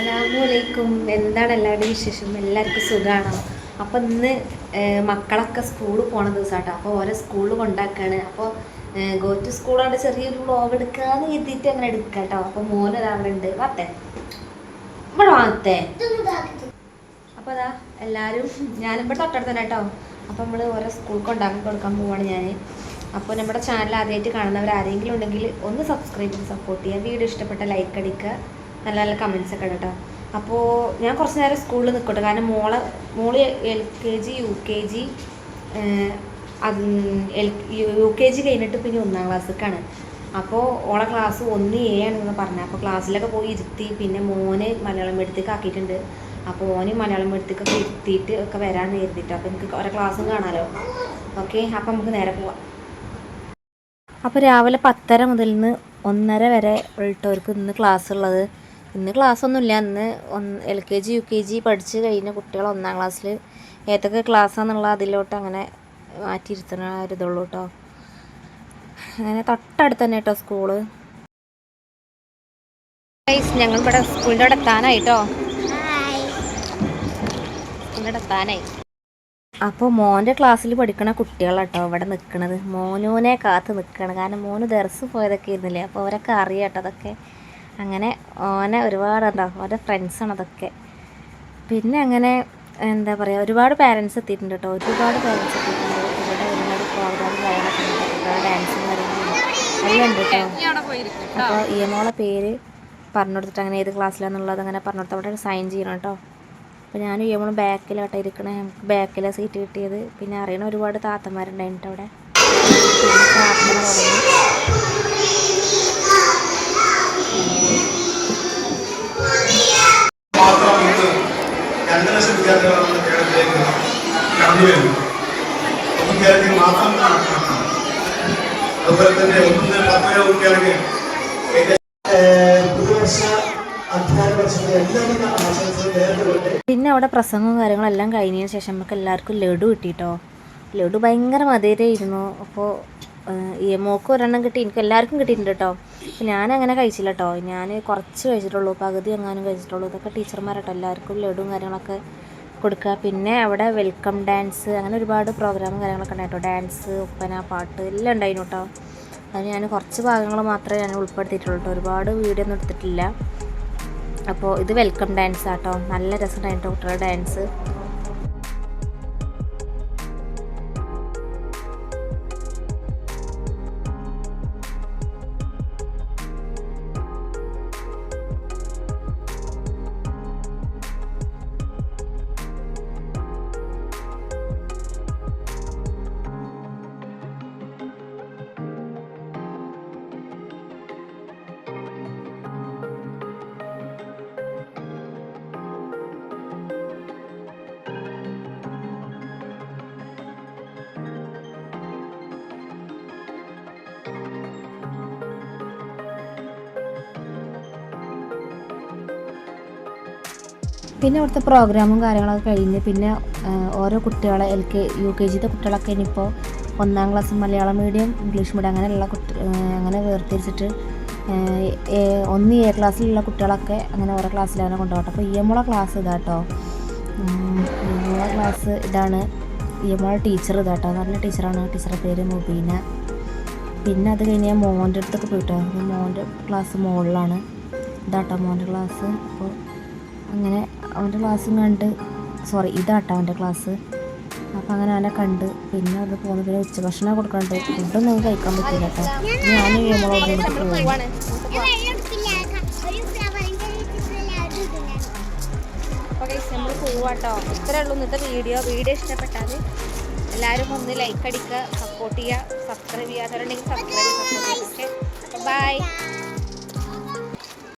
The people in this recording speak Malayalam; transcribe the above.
അസ്സലാമലൈക്കും എന്താണ് എല്ലാവരുടെയും വിശേഷം? എല്ലാവർക്കും സുഖമാണോ അപ്പോൾ ഇന്ന് മക്കളൊക്കെ സ്കൂളിൽ പോണ ദിവസമാട്ടോ അപ്പോൾ ഓരോ സ്കൂളിൽ കൊണ്ടാക്കാണ്. അപ്പോൾ ഗോ ടു സ്കൂളാണ് ചെറിയൊരു വ്ളോഗ് എടുക്കാന്ന് കരുതിയിട്ട് അങ്ങനെ എടുക്കാം കേട്ടോ അപ്പോൾ മോന് രാവിലെ ഉണ്ട്. വാത്തേ ഇവിടെ വാത്തേ അപ്പോൾ അതാ എല്ലാവരും ഞാനിവിടെ തൊട്ടടുത്ത് തന്നെ കേട്ടോ. അപ്പോൾ നമ്മൾ ഓരോ സ്കൂളിൽ കൊണ്ടാക്കി കൊടുക്കാൻ പോവാണ് ഞാൻ അപ്പോൾ നമ്മുടെ ചാനൽ ആദ്യമായിട്ട് കാണുന്നവർ ആരെങ്കിലും ഉണ്ടെങ്കിൽ ഒന്ന് സബ്സ്ക്രൈബ് ചെയ്ത് സപ്പോർട്ട് ചെയ്യുക. വീഡിയോ ഇഷ്ടപ്പെട്ട ലൈക്ക് അടിക്കുക. നല്ല നല്ല കമൻസ് ഒക്കെ കേട്ടോ അപ്പോൾ ഞാൻ കുറച്ച് നേരം സ്കൂളിൽ നിൽക്കട്ടെ കാരണം മോളെ മോൾ L K G U K G അത് എൽ യു കെ ജി കഴിഞ്ഞിട്ട് പിന്നെ ഒന്നാം ക്ലാസ്സിലേക്കാണ് അപ്പോൾ ഓളെ ക്ലാസ് ഒന്ന് എ ആണെന്ന് പറഞ്ഞത് അപ്പോൾ ക്ലാസ്സിലൊക്കെ പോയി ഇരുത്തി പിന്നെ മോന് മലയാളം മീഡിയത്തേക്ക് ആക്കിയിട്ടുണ്ട്. അപ്പോൾ ഓന് മലയാളം മീഡിയത്തേക്കൊക്കെ ഇരുത്തിയിട്ട് ഒക്കെ വരാമെന്ന് കരുതിയിട്ട് അപ്പോൾ എനിക്ക് ഓരോ ക്ലാസ്സും കാണാമല്ലോ ഓക്കെ അപ്പോൾ നമുക്ക് നേരെ പോവാം. അപ്പോൾ രാവിലെ പത്തര മുതൽ നിന്ന് ഒന്നര വരെ ഉള്ളവർക്ക് ഇന്ന് ക്ലാസ് ഉള്ളത് ഇന്ന് ക്ലാസ് ഒന്നുമില്ല ഇന്ന് ഒന്ന് L K G U K G പഠിച്ച് കഴിഞ്ഞ കുട്ടികൾ ഒന്നാം ക്ലാസ്സിൽ. ഏതൊക്കെ ക്ലാസ്സാണെന്നുള്ള അതിലോട്ട് അങ്ങനെ മാറ്റിയിരുത്തണ ഒരു ഇതുള്ളൂ കേട്ടോ അങ്ങനെ തൊട്ടടുത്ത് തന്നെ കേട്ടോ സ്കൂൾ. ഞങ്ങൾ ഇവിടെ സ്കൂളിന്റെ അവിടെ എത്താനായിട്ടോ സ്കൂളിന്റെ എത്താനായി. അപ്പോൾ മോന്റെ ക്ലാസ്സിൽ പഠിക്കണ കുട്ടികളാട്ടോ ഇവിടെ നിൽക്കണത് മോനൂനെ കാത്ത് നിൽക്കണം കാരണം മോന് ദർസ് പോയതൊക്കെ ഇരുന്നില്ലേ അപ്പോൾ അവരൊക്കെ അറിയാം കേട്ടോ അതൊക്കെ. അങ്ങനെ ഓനെ ഒരുപാട് ഉണ്ടാവും ഓന്റെ ഫ്രണ്ട്സാണ് അതൊക്കെ. പിന്നെ അങ്ങനെ എന്താ പറയുക ഒരുപാട് പാരൻസ് എത്തിയിട്ടുണ്ട് കേട്ടോ ഒരുപാട് പാരൻസ് എത്തിയിട്ടുണ്ട്. ഇവിടെ ഒരുപാട് പ്രോഗ്രാം കാര്യങ്ങളൊക്കെ ഡാൻസും കാര്യങ്ങളും എല്ലാം ഉണ്ട് കേട്ടോ അപ്പോൾ ഈ മോളെ പേര് പറഞ്ഞു കൊടുത്തിട്ട് അങ്ങനെ ഏത് ക്ലാസ്സിലാണെന്നുള്ളത് അങ്ങനെ പറഞ്ഞു കൊടുത്ത് അവിടെ സൈൻ ചെയ്യണം കേട്ടോ അപ്പോൾ ഞാനും ഞാൻ ബാക്കിൽ ബാക്കിലാട്ടോ ഇരിക്കണേ. നമുക്ക് ബാക്കിലെ സീറ്റ് കിട്ടിയത്. പിന്നെ അറിയണ ഒരുപാട് താത്തമാരുണ്ടായിട്ട് അവിടെ. പ്രാർത്ഥന തുടങ്ങി മാത്രം കണക്കാക്കണം അതുപോലെ തന്നെ ഒന്ന് പത്ത് പുതുവർഷ അധ്യയന എല്ലാവിധ ആശംസകൾ നേർന്നുകൊണ്ട് പിന്നെ അവിടെ പ്രസംഗവും കാര്യങ്ങളെല്ലാം കഴിഞ്ഞതിന് ശേഷം നമുക്ക് എല്ലാവർക്കും ലഡു കിട്ടിട്ടോ. ലഡു ഭയങ്കര മധുരമായിരുന്നു. അപ്പോൾ ഈ മോക്ക് ഒരെണ്ണം കിട്ടി എനിക്ക് എല്ലാവർക്കും കിട്ടിയിട്ടുണ്ട് കേട്ടോ അപ്പോൾ ഞാനങ്ങനെ കഴിച്ചില്ല കേട്ടോ ഞാൻ കുറച്ച് കഴിച്ചിട്ടുള്ളൂ പകുതി എങ്ങാനും കഴിച്ചിട്ടുള്ളൂ. ഇതൊക്കെ ടീച്ചർമാരട്ടോ എല്ലാവർക്കും ലഡുവും കാര്യങ്ങളൊക്കെ കൊടുക്കുക. പിന്നെ അവിടെ വെൽക്കം ഡാൻസ് അങ്ങനെ ഒരുപാട് പ്രോഗ്രാമും കാര്യങ്ങളൊക്കെ ഉണ്ടായിട്ടോ. ഡാൻസ് ഒപ്പന പാട്ട് എല്ലാം ഉണ്ടായിരുന്നു കേട്ടോ അത് ഞാൻ കുറച്ച് ഭാഗങ്ങൾ മാത്രമേ ഞാൻ ഉൾപ്പെടുത്തിയിട്ടുള്ളൂ കേട്ടോ ഒരുപാട് വീഡിയോ ഒന്നും എടുത്തിട്ടില്ല. അപ്പോൾ ഇത് വെൽക്കം ഡാൻസ് ആട്ടോ. നല്ല രസമുണ്ടായിട്ടോ കുട്ടികളുടെ ഡാൻസ് പിന്നെ അവിടുത്തെ പ്രോഗ്രാമും കാര്യങ്ങളൊക്കെ കഴിഞ്ഞ് പിന്നെ ഓരോ കുട്ടികളെ എൽ കെ യു കെ ജിത്തെ കുട്ടികളൊക്കെ ഇനിയിപ്പോൾ ഒന്നാം class Malayalam medium English medium അങ്ങനെയുള്ള കുട്ടി അങ്ങനെ വേർതിരിച്ചിട്ട് ഒന്ന് എ ക്ലാസ്സിലുള്ള കുട്ടികളൊക്കെ അങ്ങനെ ഓരോ ക്ലാസ്സിലാണ് കൊണ്ടുപോകട്ടെ അപ്പോൾ ഇ എമ്മോളെ ക്ലാസ് ഇതാട്ടോ. ഇ ക്ലാസ് ഇതാണ്. ഇ എമ്മോളെ ടീച്ചർ ഇതാട്ടോ. നല്ല ടീച്ചറാണ് ടീച്ചറുടെ പേര് മുബീന. പിന്നെ അത് കഴിഞ്ഞ് ഞാൻ മോന്റെ അടുത്തൊക്കെ പോയിട്ടോ. മോന്റെ ക്ലാസ് മുകളിലാണ് ഇതാട്ടോ മോന്റെ ക്ലാസ് അപ്പോൾ അങ്ങനെ അവന്റെ ക്ലാസ് കണ്ട് സോറി ഇതാട്ടോ അവന്റെ ക്ലാസ് അപ്പോൾ അങ്ങനെ അവനെ കണ്ട് പിന്നെ അവിടെ പോകുന്നു പിന്നെ ഉച്ചഭക്ഷണം കൊടുക്കണ്ട് ഫുഡൊന്നും കഴിക്കാൻ പറ്റില്ല കേട്ടോ. ഞാൻ അപ്പോൾ നമ്മൾ പോവാട്ടോ. ഇത്രേ ഉള്ളൂ ഇന്നത്തെ വീഡിയോ വീഡിയോ ഇഷ്ടപ്പെട്ടാൽ എല്ലാവരും ഒന്ന് ലൈക്ക് അടിക്കുക സപ്പോർട്ട് ചെയ്യുക സബ്സ്ക്രൈബ് ചെയ്യാത്തവരുണ്ടെങ്കിൽ സബ്സ്ക്രൈബ് ചെയ്യുക ഓക്കെ ബൈ